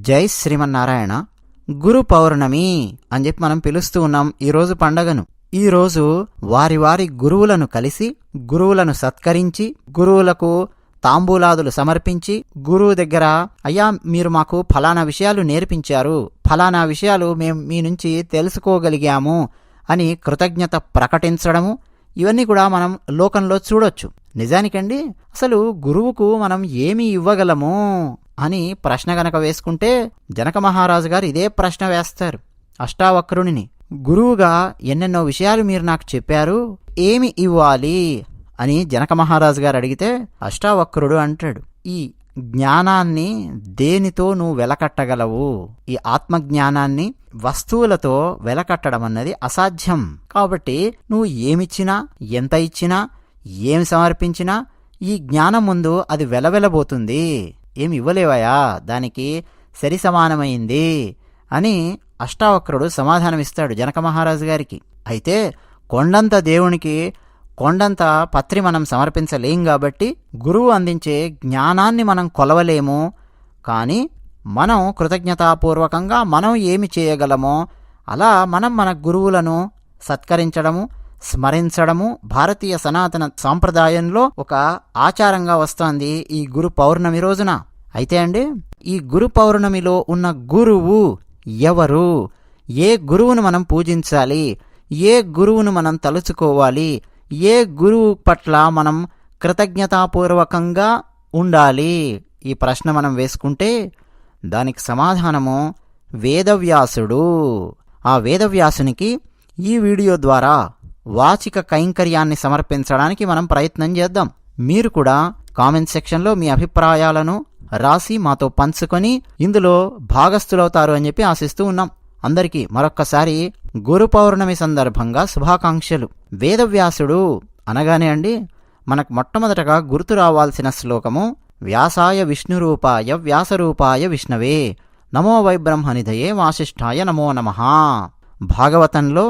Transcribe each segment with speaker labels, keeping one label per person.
Speaker 1: జై శ్రీమన్నారాయణ గురు పౌర్ణమి అని చెప్పి మనం పిలుస్తూ ఉన్నాం ఈరోజు పండగను. ఈరోజు వారి వారి గురువులను కలిసి గురువులను సత్కరించి గురువులకు తాంబూలాదులు సమర్పించి గురువు దగ్గర అయ్యా మీరు మాకు ఫలానా విషయాలు నేర్పించారు. ఫలానా విషయాలు మేము మీ నుంచి తెలుసుకోగలిగాము అని కృతజ్ఞత ప్రకటించడము ఇవన్నీ కూడా మనం లోకంలో చూడొచ్చు. నిజానికండి అసలు గురువుకు మనం ఏమి ఇవ్వగలము? అని ప్రశ్న గనక వేసుకుంటే జనక మహారాజు గారు ఇదే ప్రశ్న వేస్తారు. అష్టావక్రుని గురువుగా ఎన్నెన్నో విషయాలు మీరు నాకు చెప్పారు ఏమి ఇవ్వాలి? అని జనక మహారాజు గారు అడిగితే అష్టావక్రుడు అంటాడు ఈ జ్ఞానాన్ని దేనితో నువ్వు వెలకట్టగలవు? ఈ ఆత్మజ్ఞానాన్ని వస్తువులతో వెలకట్టడం అన్నది అసాధ్యం. కాబట్టి నువ్వు ఏమిచ్చినా ఎంత ఇచ్చినా ఏమి సమర్పించినా ఈ జ్ఞానం ముందు అది వెలవెలబోతుంది. ఏమి ఇవ్వలేవయా దానికి సరి సమానమైంది అని అష్టావక్రుడు సమాధానమిస్తాడు జనక మహారాజు గారికి. అయితే కొండంత దేవునికి కొండంత పత్రి మనం సమర్పించలేం కాబట్టి గురువు అందించే జ్ఞానాన్ని మనం కొలవలేము. కానీ మనం కృతజ్ఞతాపూర్వకంగా మనం ఏమి చేయగలమో అలా మనం మన గురువులను సత్కరించడము స్మరించడము భారతీయ సనాతన సాంప్రదాయంలో ఒక ఆచారంగా వస్తోంది ఈ గురు పౌర్ణమి రోజున. అయితే అండి ఈ గురు పౌర్ణమిలో ఉన్న గురువు ఎవరు? ఏ గురువును మనం పూజించాలి? ఏ గురువును మనం తలుచుకోవాలి? ఏ గురువు పట్ల మనం కృతజ్ఞతాపూర్వకంగా ఉండాలి? ఈ ప్రశ్న మనం వేసుకుంటే దానికి సమాధానము వేదవ్యాసుడు. ఆ వేదవ్యాసునికి ఈ వీడియో ద్వారా వాచిక కైంకర్యాన్ని సమర్పించడానికి మనం ప్రయత్నం చేద్దాం. మీరు కూడా కామెంట్ సెక్షన్లో మీ అభిప్రాయాలను రాసి మాతో పంచుకొని ఇందులో భాగస్థులవుతారు అని చెప్పి ఆశిస్తూ ఉన్నాం. అందరికీ మరొక్కసారి గురు పౌర్ణమి సందర్భంగా శుభాకాంక్షలు. వేదవ్యాసుడు అనగానే అండి మనకు మొట్టమొదటగా గుర్తు రావాల్సిన శ్లోకము వ్యాసాయ విష్ణురూపాయ వ్యాసరూపాయ విష్ణవే నమో వైబ్రహ్మనిధయే వాసిష్ఠాయ నమో నమ. భాగవతంలో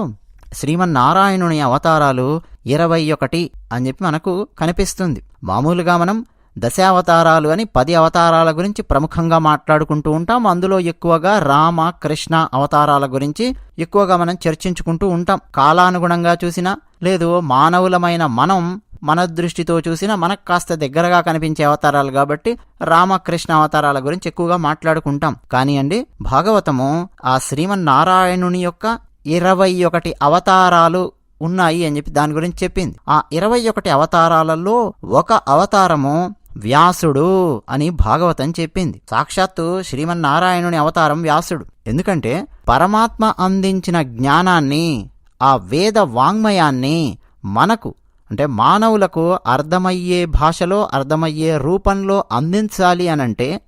Speaker 1: శ్రీమన్నారాయణుని అవతారాలు ఇరవై ఒకటి అని చెప్పి మనకు కనిపిస్తుంది. మామూలుగా మనం దశావతారాలు అని పది అవతారాల గురించి ప్రముఖంగా మాట్లాడుకుంటూ ఉంటాం. అందులో ఎక్కువగా రామ కృష్ణ అవతారాల గురించి ఎక్కువగా మనం చర్చించుకుంటూ ఉంటాం. కాలానుగుణంగా చూసినా లేదు మానవులమైన మనం మన దృష్టితో చూసినా మనకు కాస్త దగ్గరగా కనిపించే అవతారాలు కాబట్టి రామకృష్ణ అవతారాల గురించి ఎక్కువగా మాట్లాడుకుంటాం. కానీ అండి భాగవతము ఆ శ్రీమన్నారాయణుని యొక్క ఇరవై ఒకటి అవతారాలు ఉన్నాయి అని చెప్పి దాని గురించి చెప్పింది. ఆ ఇరవై ఒకటి అవతారాలలో ఒక అవతారము వ్యాసుడు అని భాగవతం చెప్పింది. సాక్షాత్తు శ్రీమన్నారాయణుని అవతారం వ్యాసుడు. ఎందుకంటే పరమాత్మ అందించిన జ్ఞానాన్ని ఆ వేద వాంగ్మయాన్ని మనకు అంటే మానవులకు అర్థమయ్యే భాషలో అర్థమయ్యే రూపంలో అందించాలి అనంటే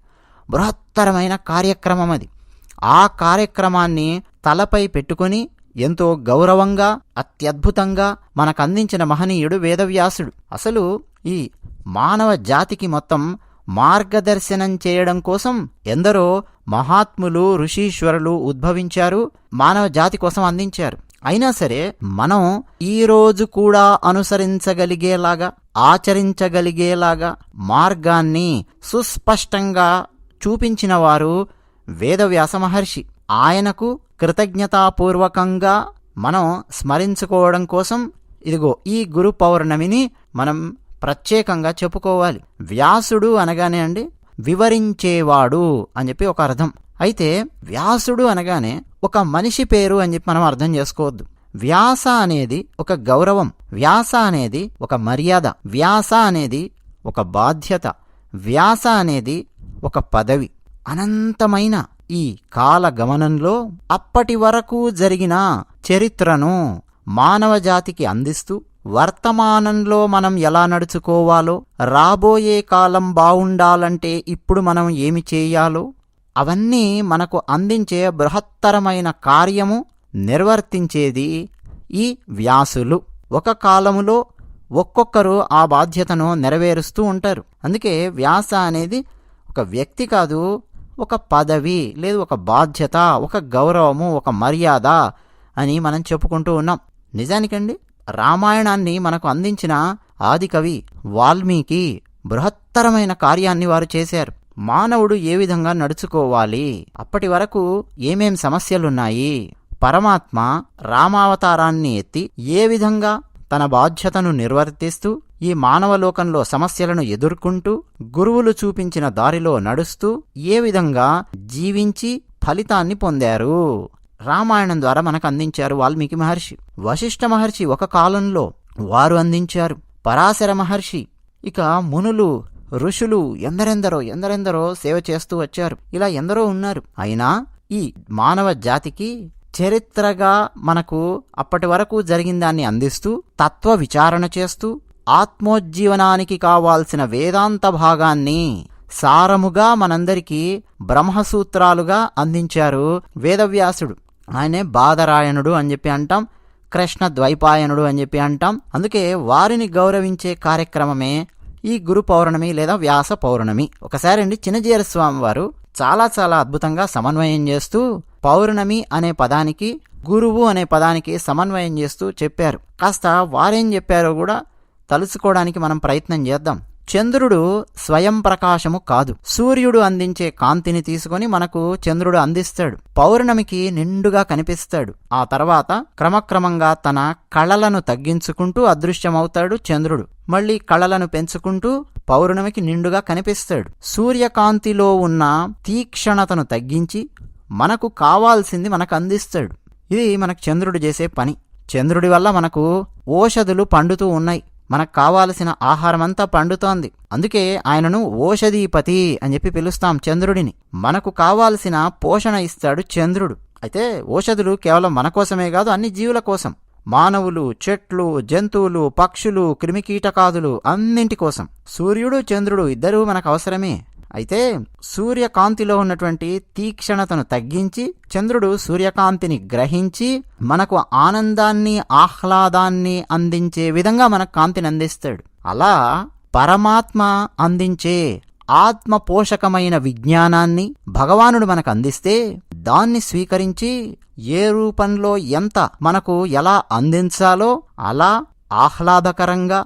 Speaker 1: బృహత్తరమైన కార్యక్రమం అది. ఆ కార్యక్రమాన్ని తలపై పెట్టుకొని ఎంతో గౌరవంగా అత్యద్భుతంగా మనకందించిన మహనీయుడు వేదవ్యాసుడు. అసలు ఈ మానవ జాతికి మొత్తం మార్గదర్శనం చేయడం కోసం ఎందరో మహాత్ములు ఋషీశ్వరులు ఉద్భవించారు మానవ జాతి కోసం అందించారు. అయినా సరే మనం ఈ రోజు కూడా అనుసరించగలిగేలాగా ఆచరించగలిగేలాగా మార్గాన్ని సుస్పష్టంగా చూపించిన వారు వేదవ్యాస మహర్షి. ఆయనకు కృతజ్ఞతాపూర్వకంగా మనం స్మరించుకోవడం కోసం ఇదిగో ఈ గురు పౌర్ణమిని మనం ప్రత్యేకంగా చెప్పుకోవాలి. వ్యాసుడు అనగానే అండి వివరించేవాడు అని చెప్పి ఒక అర్థం. అయితే వ్యాసుడు అనగానే ఒక మనిషి పేరు అని చెప్పి మనం అర్థం చేసుకోవద్దు. వ్యాస అనేది ఒక గౌరవం వ్యాస అనేది ఒక మర్యాద వ్యాస అనేది ఒక బాధ్యత వ్యాస అనేది ఒక పదవి. అనంతమైన ఈ కాల గమనంలో అప్పటి వరకు జరిగిన చరిత్రను మానవజాతికి అందిస్తూ వర్తమానంలో మనం ఎలా నడుచుకోవాలో రాబోయే కాలం బావుండాలంటే ఇప్పుడు మనం ఏమి చేయాలో అవన్నీ మనకు అందించే బృహత్తరమైన కార్యము నిర్వర్తించేది ఈ వ్యాసులు. ఒక కాలములో ఒక్కొక్కరు ఆ బాధ్యతను నెరవేరుస్తూ ఉంటారు. అందుకే వ్యాస అనేది ఒక వ్యక్తి కాదు ఒక పదవి లేదు ఒక బాధ్యత ఒక గౌరవము ఒక మర్యాద అని మనం చెప్పుకుంటూ ఉన్నాం. నిజానికండి రామాయణాన్ని మనకు అందించిన ఆదికవి వాల్మీకి బృహత్తరమైన కార్యాన్ని వారు చేశారు. మానవుడు ఏ విధంగా నడుచుకోవాలి? అప్పటి వరకు ఏమేం సమస్యలున్నాయి? పరమాత్మ రామావతారాన్ని ఎత్తి ఏ విధంగా తన బాధ్యతను నిర్వర్తిస్తూ ఈ మానవలోకంలో సమస్యలను ఎదుర్కొంటూ గురువులు చూపించిన దారిలో నడుస్తూ ఏ విధంగా జీవించి ఫలితాన్ని పొందారు? రామాయణం ద్వారా మనకు అందించారు వాల్మీకి మహర్షి. వశిష్ఠ మహర్షి ఒక కాలంలో వారు అందించారు. పరాశర మహర్షి ఇక మునులు ఋషులు ఎందరెందరో ఎందరెందరో సేవ చేస్తూ వచ్చారు. ఇలా ఎందరో ఉన్నారు. అయినా ఈ మానవ జాతికి చరిత్రగా మనకు అప్పటి వరకు జరిగిన దాన్ని అందిస్తూ తత్వ విచారణ చేస్తూ ఆత్మోజ్జీవనానికి కావాల్సిన వేదాంత భాగాన్ని సారముగా మనందరికీ బ్రహ్మసూత్రాలుగా అందించారు వేదవ్యాసుడు. ఆయనే బాదరాయణుడు అని చెప్పి అంటాం కృష్ణ ద్వైపాయనుడు అని చెప్పి అంటాం. అందుకే వారిని గౌరవించే కార్యక్రమమే ఈ గురు పౌర్ణమి లేదా వ్యాస పౌర్ణమి. ఒకసారి అండి చిన్నజీర స్వామి వారు చాలా చాలా అద్భుతంగా సమన్వయం చేస్తూ పౌర్ణమి అనే పదానికి గురువు అనే పదానికి సమన్వయం చేస్తూ చెప్పారు. కాస్త వారేం చెప్పారో కూడా తలుసుకోవడానికి మనం ప్రయత్నం చేద్దాం. చంద్రుడు స్వయం ప్రకాశము కాదు. సూర్యుడు అందించే కాంతిని తీసుకొని మనకు చంద్రుడు అందిస్తాడు. పౌర్ణమికి నిండుగా కనిపిస్తాడు. ఆ తర్వాత క్రమక్రమంగా తన కళలను తగ్గించుకుంటూ అదృశ్యమవుతాడు చంద్రుడు. మళ్ళీ కళలను పెంచుకుంటూ పౌర్ణమికి నిండుగా కనిపిస్తాడు. సూర్యకాంతిలో ఉన్న తీక్షణతను తగ్గించి మనకు కావాల్సింది మనకు అందిస్తాడు. ఇది మనకు చంద్రుడు చేసే పని. చంద్రుడి వల్ల మనకు ఓషధులు పండుతూ ఉన్నాయి. మనకు కావాల్సిన ఆహారమంతా పండుతోంది. అందుకే ఆయనను ఓషధీపతి అని చెప్పి పిలుస్తాం చంద్రుడిని. మనకు కావాల్సిన పోషణ ఇస్తాడు చంద్రుడు. అయితే ఓషధులు కేవలం మన కోసమే కాదు అన్ని జీవుల కోసం. మానవులు చెట్లు జంతువులు పక్షులు క్రిమికీటకాదులు అన్నింటి కోసం. సూర్యుడు చంద్రుడు ఇద్దరూ మనకు అవసరమే. అయితే సూర్యకాంతిలో ఉన్నటువంటి తీక్షణతను తగ్గించి చంద్రుడు సూర్యకాంతిని గ్రహించి మనకు ఆనందాన్ని ఆహ్లాదాన్ని అందించే విధంగా మనకు కాంతిని అందిస్తాడు. అలా పరమాత్మ అందించే ఆత్మ పోషకమైన విజ్ఞానాన్ని భగవానుడు మనకు అందిస్తే దాన్ని స్వీకరించి ఏ రూపంలో ఎంత మనకు ఎలా అందించాలో అలా ఆహ్లాదకరంగా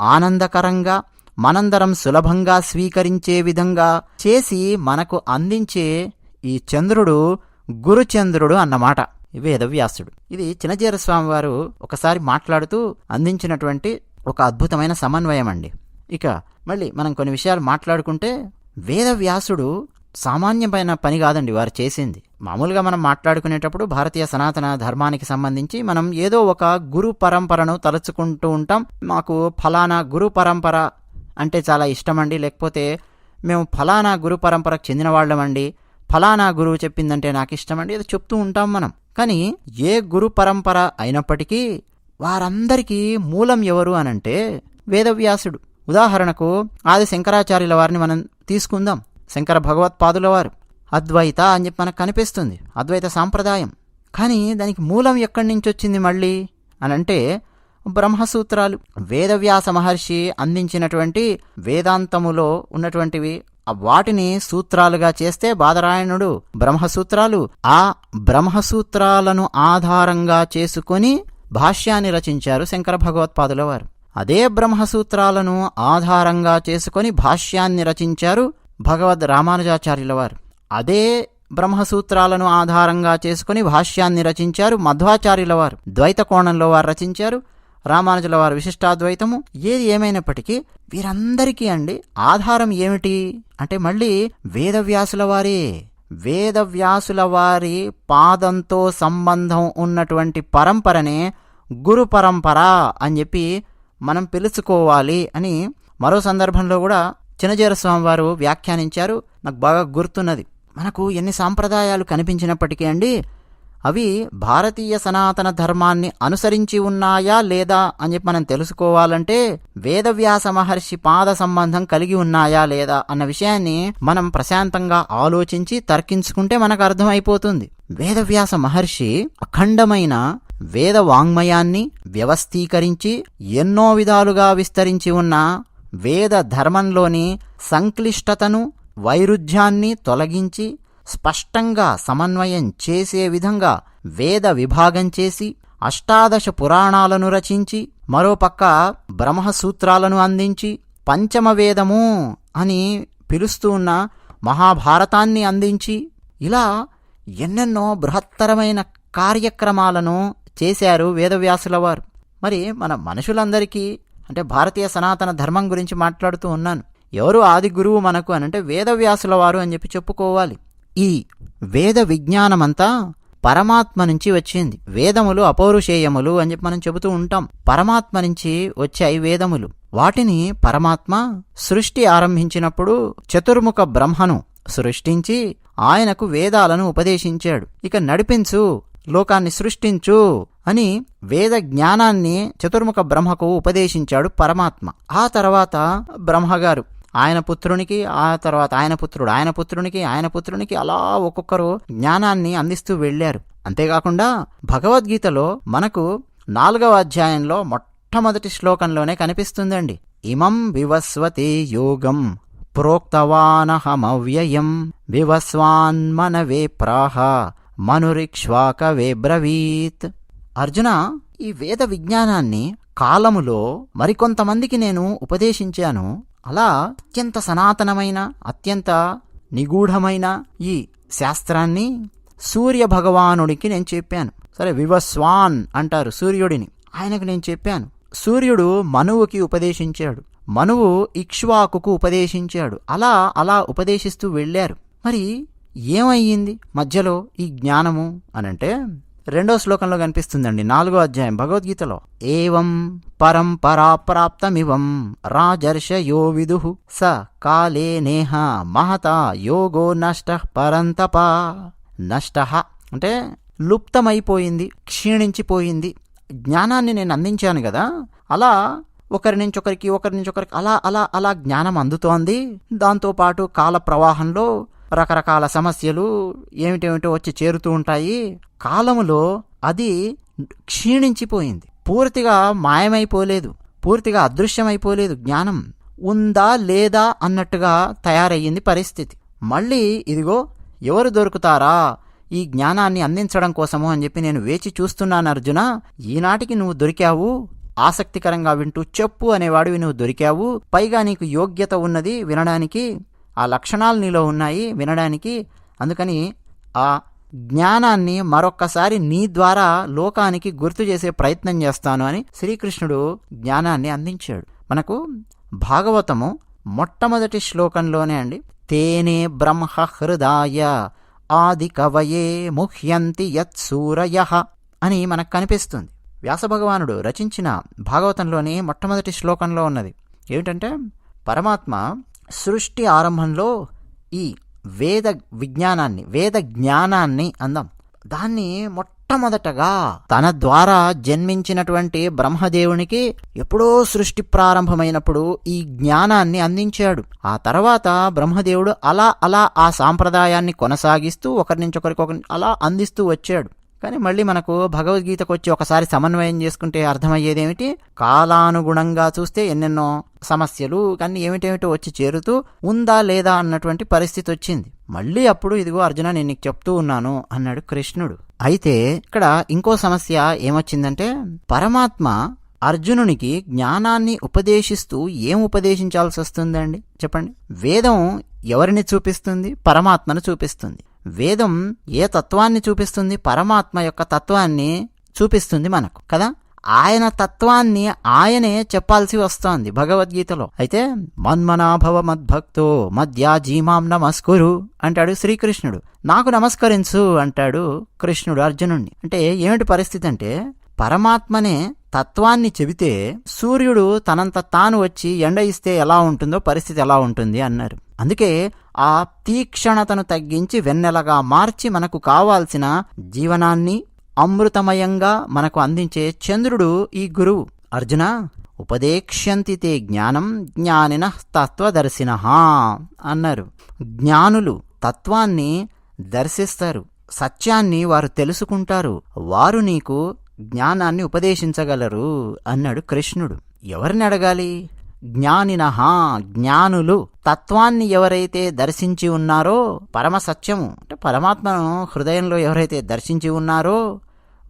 Speaker 1: ఆనందకరంగా మనందరం సులభంగా స్వీకరించే విధంగా చేసి మనకు అందించే ఈ చంద్రుడు గురుచంద్రుడు అన్నమాట. వేదవ్యాసుడు. ఇది చిన్నజీర స్వామివారు ఒకసారి మాట్లాడుతూ అందించినటువంటి ఒక అద్భుతమైన సమన్వయం అండి ఇక మళ్ళీ మనం కొన్ని విషయాలు మాట్లాడుకుంటే వేదవ్యాసుడు సామాన్యమైన పని కాదండి వారు చేసింది. మామూలుగా మనం మాట్లాడుకునేటప్పుడు భారతీయ సనాతన ధర్మానికి సంబంధించి మనం ఏదో ఒక గురు పరంపరను తలుచుకుంటూ ఉంటాం. మాకు ఫలానా గురు పరంపర అంటే చాలా ఇష్టమండి. లేకపోతే మేము ఫలానా గురు పరంపరకు చెందిన వాళ్ళమండి. ఫలానా గురువు చెప్పిందంటే నాకు ఇష్టమండి అది చెప్తూ ఉంటాం మనం. కానీ ఏ గురు పరంపర అయినప్పటికీ వారందరికీ మూలం ఎవరు అనంటే వేదవ్యాసుడు. ఉదాహరణకు ఆది శంకరాచార్యుల వారిని మనం తీసుకుందాం. శంకర భగవత్పాదుల వారు. అద్వైత అని చెప్పి మనకు కనిపిస్తుంది. అద్వైత సాంప్రదాయం. కానీ దానికి మూలం ఎక్కడి నుంచి వచ్చింది మళ్ళీ? అనంటే బ్రహ్మసూత్రాలు. వేదవ్యాస మహర్షి అందించినటువంటి వేదాంతములో ఉన్నటువంటివి వాటిని సూత్రాలుగా చేస్తే బాదరాయణుడు బ్రహ్మసూత్రాలు. ఆ బ్రహ్మసూత్రాలను ఆధారంగా చేసుకొని భాష్యాన్ని రచించారు శంకర భగవత్పాదుల వారు. అదే బ్రహ్మసూత్రాలను ఆధారంగా చేసుకొని భాష్యాన్ని రచించారు భగవద్ రామానుజాచార్యుల వారు. అదే బ్రహ్మసూత్రాలను ఆధారంగా చేసుకుని భాష్యాన్ని రచించారు మధ్వాచార్యుల వారు. ద్వైత కోణంలో వారు రచించారు. రామానుజుల వారి విశిష్టాద్వైతము ఏది ఏమైనప్పటికీ వీరందరికీ అండి ఆధారం ఏమిటి? అంటే మళ్ళీ వేదవ్యాసుల వారే. వేదవ్యాసుల వారి పాదంతో సంబంధం ఉన్నటువంటి పరంపరనే గురు పరంపర అని చెప్పి మనం పిలుచుకోవాలి అని మరో సందర్భంలో కూడా చిన్నజీర స్వామి వారు వ్యాఖ్యానించారు. నాకు బాగా గుర్తున్నది. మనకు ఎన్ని సాంప్రదాయాలు కనిపించినప్పటికీ అండి అవి భారతీయ సనాతన ధర్మాన్ని అనుసరించి ఉన్నాయా లేదా అని చెప్పి మనం తెలుసుకోవాలంటే వేదవ్యాస మహర్షి పాద సంబంధం కలిగి ఉన్నాయా లేదా అన్న విషయాన్ని మనం ప్రశాంతంగా ఆలోచించి తర్కించుకుంటే మనకు అర్థమైపోతుంది. వేదవ్యాస మహర్షి అఖండమైన వేద వాంగ్మయాన్ని వ్యవస్థీకరించి ఎన్నో విధాలుగా విస్తరించి ఉన్న వేద ధర్మంలోని సంక్లిష్టతను వైరుధ్యాన్ని తొలగించి స్పష్టంగా సమన్వయం చేసే విధంగా వేద విభాగం చేసి అష్టాదశ పురాణాలను రచించి మరోపక్క బ్రహ్మసూత్రాలను అందించి పంచమ వేదము అని పిలుస్తూ ఉన్న మహాభారతాన్ని అందించి ఇలా ఎన్నెన్నో బృహత్తరమైన కార్యక్రమాలను చేశారు వేదవ్యాసుల వారు. మరి మన మనుషులందరికీ అంటే భారతీయ సనాతన ధర్మం గురించి మాట్లాడుతూ ఉన్నాను. ఎవరు ఆది గురువు మనకు అనంటే వేదవ్యాసుల వారు అని చెప్పి చెప్పుకోవాలి. ఈ వేద విజ్ఞానమంతా పరమాత్మ నుంచి వచ్చింది. వేదములు అపౌరుషేయములు అని చెప్పి మనం చెబుతూ ఉంటాం. పరమాత్మ నుంచి వచ్చాయి వేదములు. వాటిని పరమాత్మ సృష్టి ఆరంభించినప్పుడు చతుర్ముఖ బ్రహ్మను సృష్టించి ఆయనకు వేదాలను ఉపదేశించాడు. ఇక నడిపించు లోకాన్ని సృష్టించు అని వేద జ్ఞానాన్ని చతుర్ముఖ బ్రహ్మకు ఉపదేశించాడు పరమాత్మ. ఆ తర్వాత బ్రహ్మగారు ఆయన పుత్రునికి ఆ తర్వాత ఆయన పుత్రుడు ఆయన పుత్రునికి ఆయన పుత్రునికి అలా ఒక్కొక్కరు జ్ఞానాన్ని అందిస్తూ వెళ్ళారు. అంతేకాకుండా భగవద్గీతలో మనకు నాలుగవ అధ్యాయంలో మొట్టమొదటి శ్లోకంలోనే కనిపిస్తుందండి. ఇమం వివస్వతి యోగం ప్రోక్తవానహమవ్యయం వివస్వాన్మనవే ప్రాహ మనురిక్ష్వాకవే బ్రవీత్. అర్జున ఈ వేద విజ్ఞానాన్ని కాలములో మరికొంతమందికి నేను ఉపదేశించాను. అలా అత్యంత సనాతనమైన అత్యంత నిగూఢమైన ఈ శాస్త్రాన్ని సూర్య భగవానుడికి నేను చెప్పాను. సరే వివస్వాన్ అంటారు సూర్యుడిని. ఆయనకు నేను చెప్పాను. సూర్యుడు మనువుకి ఉపదేశించాడు. మనువు ఇక్ష్వాకుకు ఉపదేశించాడు. అలా అలా ఉపదేశిస్తూ వెళ్ళారు. మరి ఏమయ్యింది మధ్యలో ఈ జ్ఞానము అనంటే రెండో శ్లోకంలో కనిపిస్తుందండి నాలుగో అధ్యాయం భగవద్గీతలో ఏవం పరంపరాప్రాప్తమివం రాజర్షయో విదు స కాలే నేహ మహత యోగో నష్ట పరంతప. నష్ట అంటే లుప్తమైపోయింది క్షీణించిపోయింది జ్ఞానాన్ని నేను అందించాను కదా అలా ఒకరి నుంచి ఒకరికి ఒకరి నుంచి ఒకరికి అలా అలా అలా జ్ఞానం అందుతోంది. దాంతోపాటు కాల ప్రవాహంలో రకరకాల సమస్యలు ఏమిటేమిటో వచ్చి చేరుతూ ఉంటాయి. కాలములో అది క్షీణించిపోయింది. పూర్తిగా మాయమైపోలేదు. పూర్తిగా అదృశ్యమైపోలేదు. జ్ఞానం ఉందా లేదా అన్నట్టుగా తయారయ్యింది పరిస్థితి. మళ్ళీ ఇదిగో ఎవరు దొరుకుతారా? ఈ జ్ఞానాన్ని అందించడం కోసము అని చెప్పి నేను వేచి చూస్తున్నాను అర్జున. ఈనాటికి నువ్వు దొరికావు. ఆసక్తికరంగా వింటూ చెప్పు అనేవాడివి నువ్వు దొరికావు. పైగా నీకు యోగ్యత ఉన్నది వినడానికి ఆ లక్షణాలు నీలో ఉన్నాయి వినడానికి. అందుకని ఆ జ్ఞానాన్ని మరొక్కసారి నీ ద్వారా లోకానికి గుర్తు చేసే ప్రయత్నం చేస్తాను అని శ్రీకృష్ణుడు జ్ఞానాన్ని అందించాడు. మనకు భాగవతము మొట్టమొదటి శ్లోకంలోనే అండి తేనే బ్రహ్మ హృదాయ ఆది కవయే ముహ్యంతి యత్సూరయ అని మనకు కనిపిస్తుంది. వ్యాసభగవానుడు రచించిన భాగవతంలోని మొట్టమొదటి శ్లోకంలో ఉన్నది. ఏమిటంటే పరమాత్మ సృష్టి ఆరంభంలో ఈ వేద విజ్ఞానాన్ని వేద జ్ఞానాన్ని అందాం. దాన్ని మొట్టమొదటగా తన ద్వారా జన్మించినటువంటి బ్రహ్మదేవునికి ఎప్పుడో సృష్టి ప్రారంభమైనప్పుడు ఈ జ్ఞానాన్ని అందించాడు. ఆ తర్వాత బ్రహ్మదేవుడు అలా అలా ఆ సాంప్రదాయాన్ని కొనసాగిస్తూ ఒకరి నుంచి ఒకరికి అలా అందిస్తూ వచ్చాడు. కానీ మళ్ళీ మనకు భగవద్గీతకు వచ్చి ఒకసారి సమన్వయం చేసుకుంటే అర్థమయ్యేది ఏమిటి? కాలానుగుణంగా చూస్తే ఎన్నెన్నో సమస్యలు కానీ ఏమిటేమిటో వచ్చి చేరుతూ ఉందా లేదా అన్నటువంటి పరిస్థితి వచ్చింది. మళ్ళీ అప్పుడు ఇదిగో అర్జున నేను నీకు చెప్తూ ఉన్నాను అన్నాడు కృష్ణుడు. అయితే ఇక్కడ ఇంకో సమస్య ఏమొచ్చిందంటే పరమాత్మ అర్జునునికి జ్ఞానాన్ని ఉపదేశిస్తూ ఏం ఉపదేశించాల్సి వస్తుందండి చెప్పండి. వేదం ఎవరిని చూపిస్తుంది? పరమాత్మను చూపిస్తుంది. వేదం ఏ తత్వాన్ని చూపిస్తుంది? పరమాత్మ యొక్క తత్వాన్ని చూపిస్తుంది మనకు కదా? ఆయన తత్వాన్ని ఆయనే చెప్పాల్సి వస్తోంది భగవద్గీతలో. అయితే మన్మనాభవ మద్భక్తో మధ్యాజీమాం నమస్కురు అంటాడు శ్రీకృష్ణుడు. నాకు నమస్కరించు అంటాడు కృష్ణుడు అర్జునుణ్ణి. అంటే ఏమిటి పరిస్థితి అంటే పరమాత్మనే తత్వాన్ని చెబితే సూర్యుడు తనంత తాను వచ్చి ఎండ ఇస్తే ఎలా ఉంటుందో పరిస్థితి ఎలా ఉంటుంది అన్నారు. అందుకే ఆ తీక్షణతను తగ్గించి వెన్నెలగా మార్చి మనకు కావాల్సిన జీవనాన్ని అమృతమయంగా మనకు అందించే చంద్రుడు ఈ గురువు. అర్జున ఉపదేక్ష్యంతితే జ్ఞానం జ్ఞానిన తత్వదర్శిన అన్నారు. జ్ఞానులు తత్వాన్ని దర్శిస్తారు. సత్యాన్ని వారు తెలుసుకుంటారు. వారు నీకు జ్ఞానాన్ని ఉపదేశించగలరు అన్నాడు కృష్ణుడు. ఎవరిని అడగాలి? జ్ఞానినహ జ్ఞానులు తత్వాన్ని ఎవరైతే దర్శించి ఉన్నారో పరమ సత్యము అంటే పరమాత్మను హృదయంలో ఎవరైతే దర్శించి ఉన్నారో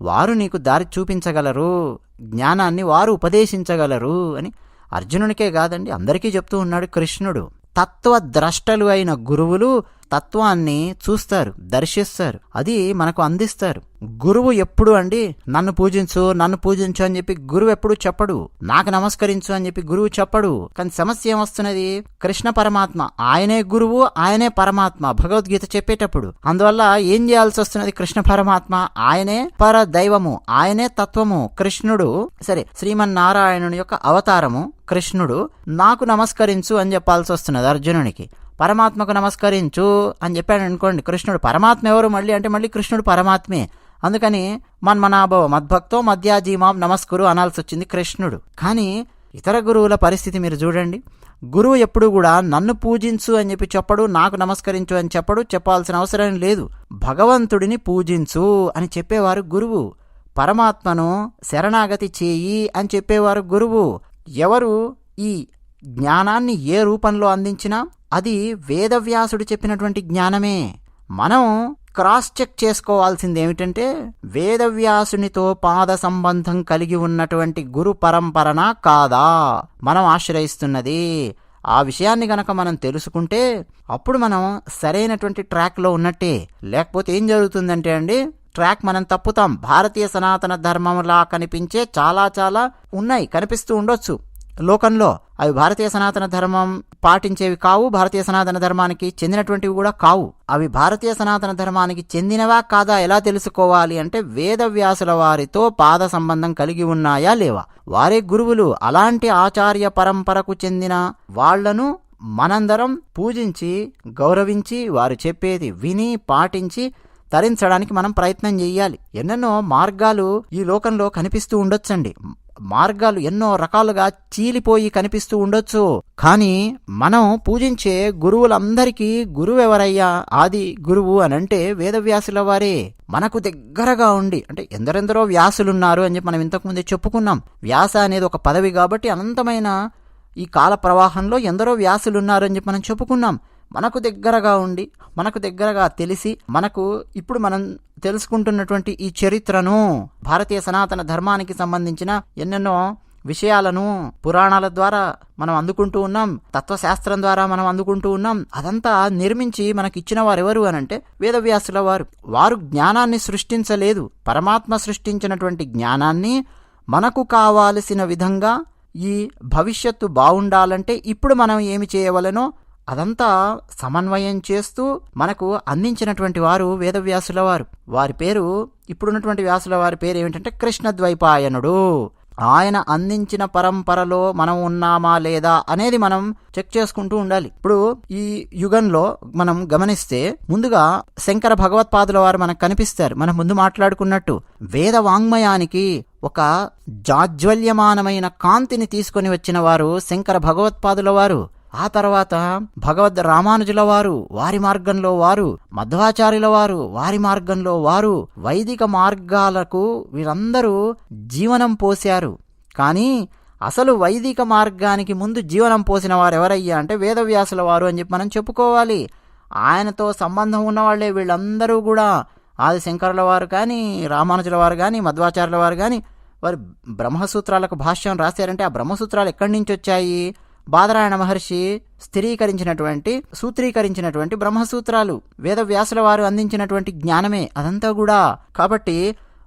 Speaker 1: వారు నీకు దారి చూపించగలరు జ్ఞానాన్ని వారు ఉపదేశించగలరు అని అర్జునునికే కాదండి అందరికీ చెప్తూ ఉన్నాడు కృష్ణుడు. తత్వద్రష్టలు అయిన గురువులు తత్వాన్ని చూస్తారు దర్శిస్తారు. అది మనకు అందిస్తారు. గురువు ఎప్పుడు అండి నన్ను పూజించు నన్ను పూజించు అని చెప్పి గురువు ఎప్పుడు చెప్పడు. నాకు నమస్కరించు అని చెప్పి గురువు చెప్పడు. కానీ సమస్య ఏమొస్తున్నది? కృష్ణ పరమాత్మ. ఆయనే గురువు ఆయనే పరమాత్మ. భగవద్గీత చెప్పేటప్పుడు. అందువల్ల ఏం చేయాల్సి వస్తున్నది? కృష్ణ పరమాత్మ ఆయనే పర దైవము ఆయనే తత్వము. కృష్ణుడు సరే శ్రీమన్నారాయణుని యొక్క అవతారము కృష్ణుడు నాకు నమస్కరించు అని చెప్పాల్సి వస్తున్నది అర్జునునికి. పరమాత్మకు నమస్కరించు అని చెప్పాడు అనుకోండి కృష్ణుడు. పరమాత్మ ఎవరు మళ్ళీ? అంటే మళ్ళీ కృష్ణుడు పరమాత్మే. అందుకని మన్మనాభవ మద్భక్తో మధ్యాజీమాం నమస్కురు అనాల్సి వచ్చింది కృష్ణుడు. కానీ ఇతర గురువుల పరిస్థితి మీరు చూడండి. గురువు ఎప్పుడు కూడా నన్ను పూజించు అని చెప్పి చెప్పడు నాకు నమస్కరించు అని చెప్పడు చెప్పాల్సిన అవసరం లేదు. భగవంతుడిని పూజించు అని చెప్పేవారు గురువు. పరమాత్మను శరణాగతి చేయి అని చెప్పేవారు గురువు. ఎవరు ఈ జ్ఞానాన్ని ఏ రూపంలో అందించినా అది వేదవ్యాసుడు చెప్పినటువంటి జ్ఞానమే. మనం క్రాస్ చెక్ చేసుకోవాల్సింది ఏమిటంటే వేదవ్యాసునితో పాద సంబంధం కలిగి ఉన్నటువంటి గురు పరంపరనా కాదా? మనం ఆశ్రయిస్తున్నది. ఆ విషయాన్ని గనక మనం తెలుసుకుంటే అప్పుడు మనం సరైనటువంటి ట్రాక్లో ఉన్నట్టే. లేకపోతే ఏం జరుగుతుందంటే అండి ట్రాక్ మనం తప్పుతాం. భారతీయ సనాతన ధర్మంలా కనిపించే చాలా చాలా ఉన్నాయి. కనిపిస్తూ ఉండొచ్చు. లోకంలో అవి భారతీయ సనాతన ధర్మం పాటించేవి కావు. భారతీయ సనాతన ధర్మానికి చెందినటువంటివి కూడా కావు. అవి భారతీయ సనాతన ధర్మానికి చెందినవా కాదా ఎలా తెలుసుకోవాలి అంటే వేదవ్యాసుల వారితో పాద సంబంధం కలిగి ఉన్నాయా లేవా? వారే గురువులు. అలాంటి ఆచార్య పరంపరకు చెందిన వాళ్ళను మనందరం పూజించి గౌరవించి వారు చెప్పేది విని పాటించి తరించడానికి మనం ప్రయత్నం చేయాలి ఎన్నెన్నో మార్గాలు ఈ లోకంలో కనిపిస్తూ ఉండొచ్చండి. మార్గాలు ఎన్నో రకాలుగా చీలిపోయి కనిపిస్తూ ఉండొచ్చు. కానీ మనం పూజించే గురువులందరికీ గురువు ఎవరయ్యా? ఆది గురువు అని అంటే వేదవ్యాసుల వారే. మనకు దగ్గరగా ఉండి అంటే ఎందరెందరో వ్యాసులున్నారు అని చెప్పి మనం ఇంతకుముందే చెప్పుకున్నాం. వ్యాస అనేది ఒక పదవి కాబట్టి అనంతమైన ఈ కాల ప్రవాహంలో ఎందరో వ్యాసులున్నారు అని చెప్పి మనం చెప్పుకున్నాం. మనకు దగ్గరగా ఉండి మనకు దగ్గరగా తెలిసి మనకు ఇప్పుడు మనం తెలుసుకుంటున్నటువంటి ఈ చరిత్రను భారతీయ సనాతన ధర్మానికి సంబంధించిన ఎన్నెన్నో విషయాలను పురాణాల ద్వారా మనం అందుకుంటూ ఉన్నాం తత్వశాస్త్రం ద్వారా మనం అందుకుంటూ ఉన్నాం అదంతా నిర్మించి మనకిచ్చిన వారు ఎవరు అనంటే వేదవ్యాసుల వారు. వారు జ్ఞానాన్ని సృష్టించలేదు. పరమాత్మ సృష్టించినటువంటి జ్ఞానాన్ని మనకు కావాల్సిన విధంగా ఈ భవిష్యత్తు బాగుండాలంటే ఇప్పుడు మనం ఏమి చేయవలనో అదంతా సమన్వయం చేస్తూ మనకు అందించినటువంటి వారు వేదవ్యాసుల వారు. వారి పేరు ఇప్పుడున్నటువంటి వ్యాసుల వారి పేరు ఏమిటంటే కృష్ణద్వైపాయనుడు. ఆయన అందించిన పరంపరలో మనం ఉన్నామా లేదా అనేది మనం చెక్ చేసుకుంటూ ఉండాలి. ఇప్పుడు ఈ యుగంలో మనం గమనిస్తే ముందుగా శంకర భగవత్పాదుల వారు మనకు కనిపిస్తారు. మనం ముందు మాట్లాడుకున్నట్టు వేద వాంగ్మయానికి ఒక జాజ్వల్యమానమైన కాంతిని తీసుకొని వచ్చిన వారు శంకర భగవత్పాదుల వారు. ఆ తర్వాత భగవద్ రామానుజుల వారు వారి మార్గంలో వారు మధ్వాచార్యుల వారు వారి మార్గంలో వారు వైదిక మార్గాలకు వీరందరూ జీవనం పోశారు. కానీ అసలు వైదిక మార్గానికి ముందు జీవనం పోసిన వారు ఎవరయ్యా అంటే వేదవ్యాసుల వారు అని చెప్పి మనం చెప్పుకోవాలి. ఆయనతో సంబంధం ఉన్నవాళ్ళే వీళ్ళందరూ కూడా ఆది శంకరుల వారు కానీ రామానుజుల వారు కానీ మధ్వాచార్యుల వారు కానీ వారు బ్రహ్మసూత్రాలకు భాష్యం రాశారంటే ఆ బ్రహ్మసూత్రాలు ఎక్కడి నుంచి వచ్చాయి? బాదరాయణ మహర్షి స్థిరీకరించినటువంటి సూత్రీకరించినటువంటి బ్రహ్మసూత్రాలు వేదవ్యాసుల వారు అందించినటువంటి జ్ఞానమే అదంతా కూడా. కాబట్టి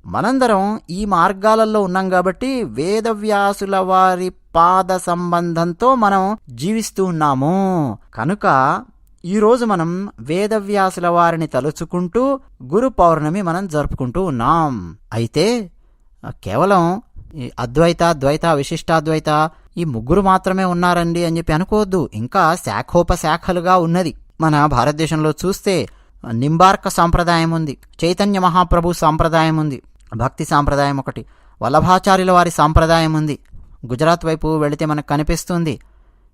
Speaker 1: మనందరం ఈ మార్గాలలో ఉన్నాం కాబట్టి వేదవ్యాసుల వారి పాద సంబంధంతో మనం జీవిస్తూ ఉన్నాము. కనుక ఈరోజు మనం వేదవ్యాసుల వారిని తలుచుకుంటూ గురు పౌర్ణమి మనం జరుపుకుంటూ ఉన్నాం. అయితే కేవలం అద్వైత ద్వైత విశిష్టాద్వైత ఈ ముగ్గురు మాత్రమే ఉన్నారండి అని చెప్పి అనుకోవద్దు. ఇంకా శాఖోపశాఖలుగా ఉన్నది. మన భారతదేశంలో చూస్తే నింబార్క సాంప్రదాయం ఉంది. చైతన్య మహాప్రభు సాంప్రదాయం ఉంది. భక్తి సాంప్రదాయం ఒకటి. వల్లభాచార్యుల వారి సాంప్రదాయం ఉంది. గుజరాత్ వైపు వెళితే మనకు కనిపిస్తుంది.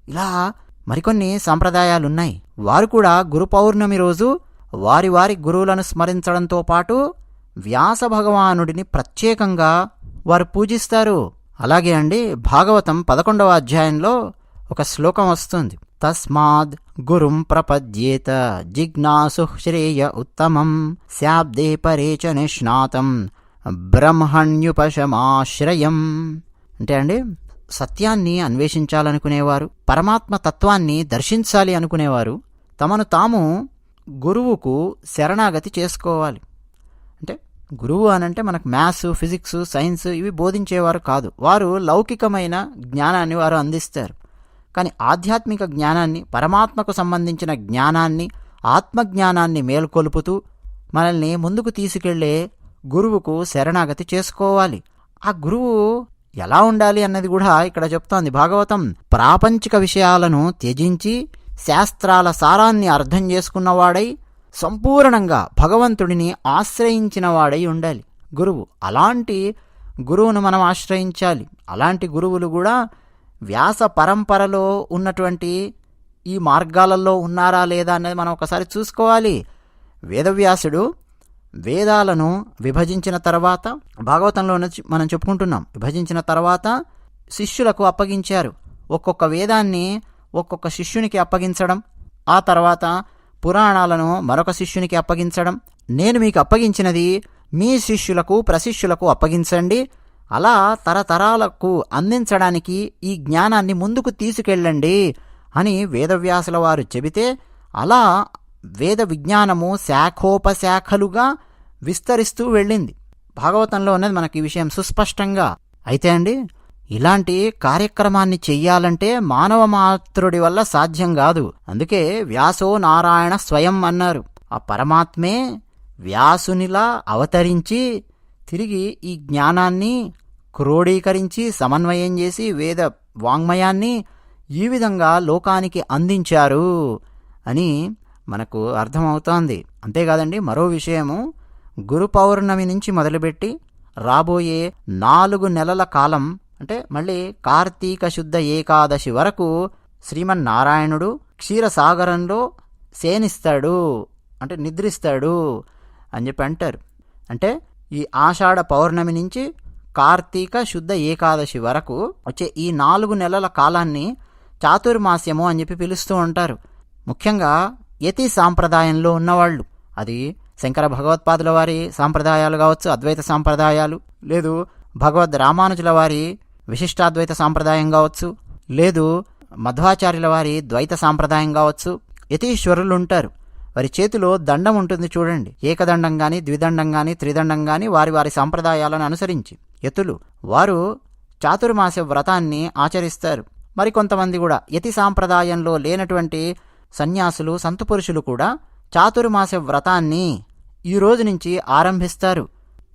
Speaker 1: ఇలా మరికొన్ని సాంప్రదాయాలు ఉన్నాయి వారు కూడా గురు పౌర్ణమి రోజు వారి వారి గురువులను స్మరించడంతో పాటు వ్యాస భగవానుడిని ప్రత్యేకంగా వారు పూజిస్తారు. అలాగే అండి భాగవతం పదకొండవ అధ్యాయంలో ఒక శ్లోకం వస్తుంది. తస్మాద్ గురుం ప్రపద్యేత జిజ్ఞాసు శ్రేయ ఉత్తమం శాబ్దే పరే చ నిష్ణాతం బ్రహ్మణ్యుపశమాశ్రయం. అంటే అండి సత్యాన్ని అన్వేషించాలనుకునేవారు పరమాత్మ తత్వాన్ని దర్శించాలి అనుకునేవారు తమను తాము గురువుకు శరణాగతి చేసుకోవాలి. అంటే గురువు అనంటే మనకు మ్యాథ్స్ ఫిజిక్స్ సైన్స్ ఇవి బోధించేవారు కాదు. వారు లౌకికమైన జ్ఞానాన్ని వారు అందిస్తారు. కానీ ఆధ్యాత్మిక జ్ఞానాన్ని పరమాత్మకు సంబంధించిన జ్ఞానాన్ని ఆత్మజ్ఞానాన్ని మేల్కొలుపుతూ మనల్ని ముందుకు తీసుకెళ్ళే గురువుకు శరణాగతి చేసుకోవాలి. ఆ గురువు ఎలా ఉండాలి అన్నది కూడా ఇక్కడ చెప్తోంది. భాగవతం ప్రాపంచిక విషయాలను త్యజించి శాస్త్రాల సారాన్ని అర్థం చేసుకున్నవాడై సంపూర్ణంగా భగవంతుడిని ఆశ్రయించిన వాడై ఉండాలి. గురువు. అలాంటి గురువును మనం ఆశ్రయించాలి. అలాంటి గురువులు కూడా వ్యాస పరంపరలో ఉన్నటువంటి ఈ మార్గాలలో ఉన్నారా లేదా అనేది మనం ఒకసారి చూసుకోవాలి. వేదవ్యాసుడు వేదాలను విభజించిన తర్వాత భాగవతంలో మనం చెప్పుకుంటున్నాం. విభజించిన తర్వాత శిష్యులకు అప్పగించారు. ఒక్కొక్క వేదాన్ని ఒక్కొక్క శిష్యునికి అప్పగించడం ఆ తర్వాత పురాణాలను మరొక శిష్యునికి అప్పగించడం. నేను మీకు అప్పగించినది మీ శిష్యులకు ప్రశిష్యులకు అప్పగించండి. అలా తరతరాలకు అందించడానికి ఈ జ్ఞానాన్ని ముందుకు తీసుకెళ్ళండి అని వేదవ్యాసుల వారు చెబితే అలా వేద విజ్ఞానము శాఖోపశాఖలుగా విస్తరిస్తూ వెళ్ళింది. భాగవతంలో ఉన్నది మనకి ఈ విషయం సుస్పష్టంగా. అయితే అండి ఇలాంటి కార్యక్రమాన్ని చెయ్యాలంటే మానవ మాతృడి వల్ల సాధ్యం కాదు. అందుకే వ్యాసో నారాయణ స్వయం అన్నారు. ఆ పరమాత్మే వ్యాసునిలా అవతరించి తిరిగి ఈ జ్ఞానాన్ని క్రోడీకరించి సమన్వయం చేసి వేద వాంగ్మయాన్ని ఈ విధంగా లోకానికి అందించారు అని మనకు అర్థమవుతోంది. అంతేకాదండి మరో విషయము గురు పౌర్ణమి నుంచి మొదలుపెట్టి రాబోయే నాలుగు నెలల కాలం అంటే మళ్ళీ కార్తీక శుద్ధ ఏకాదశి వరకు శ్రీమన్నారాయణుడు క్షీరసాగరంలో సేనిస్తాడు అంటే నిద్రిస్తాడు అని చెప్పి అంటారు. అంటే ఈ ఆషాఢ పౌర్ణమి నుంచి కార్తీక శుద్ధ ఏకాదశి వరకు వచ్చే ఈ నాలుగు నెలల కాలాన్ని చాతుర్మాస్యము అని చెప్పి పిలుస్తూ ఉంటారు. ముఖ్యంగా యతి సాంప్రదాయంలో ఉన్నవాళ్ళు. అది శంకర భగవత్పాదుల వారి సాంప్రదాయాలు కావచ్చు అద్వైత సాంప్రదాయాలు లేదు భగవద్ రామానుజుల వారి విశిష్టాద్వైత సాంప్రదాయం కావచ్చు లేదు మధ్వాచార్యుల వారి ద్వైత సాంప్రదాయం కావచ్చు యతీశ్వరులు ఉంటారు వారి చేతిలో దండం ఉంటుంది చూడండి. ఏకదండం కానీ ద్విదండం కానీ త్రిదండం కానీ వారి వారి సాంప్రదాయాలను అనుసరించి. యతులు వారు చాతుర్మాస వ్రతాన్ని ఆచరిస్తారు. మరికొంతమంది కూడా యతి సాంప్రదాయంలో లేనటువంటి సన్యాసులు సంతపురుషులు కూడా చాతుర్మాస వ్రతాన్ని ఈ రోజు నుంచి ఆరంభిస్తారు.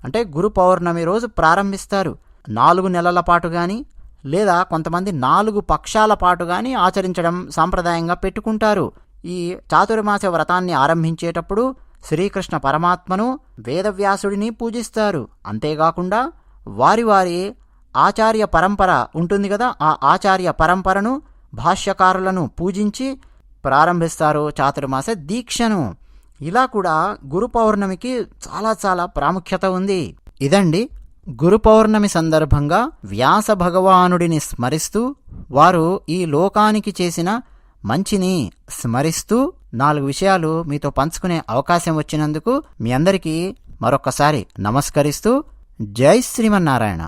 Speaker 1: అంటే గురు పౌర్ణమి రోజు ప్రారంభిస్తారు. నాలుగు నెలల పాటు కానీ లేదా కొంతమంది నాలుగు పక్షాల పాటు కానీ ఆచరించడం సాంప్రదాయంగా పెట్టుకుంటారు. ఈ చాతుర్మాస వ్రతాన్ని ఆరంభించేటప్పుడు శ్రీకృష్ణ పరమాత్మను వేదవ్యాసుడిని పూజిస్తారు. అంతేకాకుండా వారి వారి ఆచార్య పరంపర ఉంటుంది కదా ఆ ఆచార్య పరంపరను భాష్యకారులను పూజించి ప్రారంభిస్తారు చాతుర్మాస దీక్షను. ఇలా కూడా గురు పౌర్ణమికి చాలా చాలా ప్రాముఖ్యత ఉంది. ఇదండి గురు పౌర్ణమి సందర్భంగా వ్యాస భగవానుడిని స్మరిస్తూ వారు ఈ లోకానికి చేసిన మంచిని స్మరిస్తూ నాలుగు విషయాలు మీతో పంచుకునే అవకాశం వచ్చినందుకు మీ అందరికీ మరొకసారి నమస్కరిస్తూ జై శ్రీమన్నారాయణ.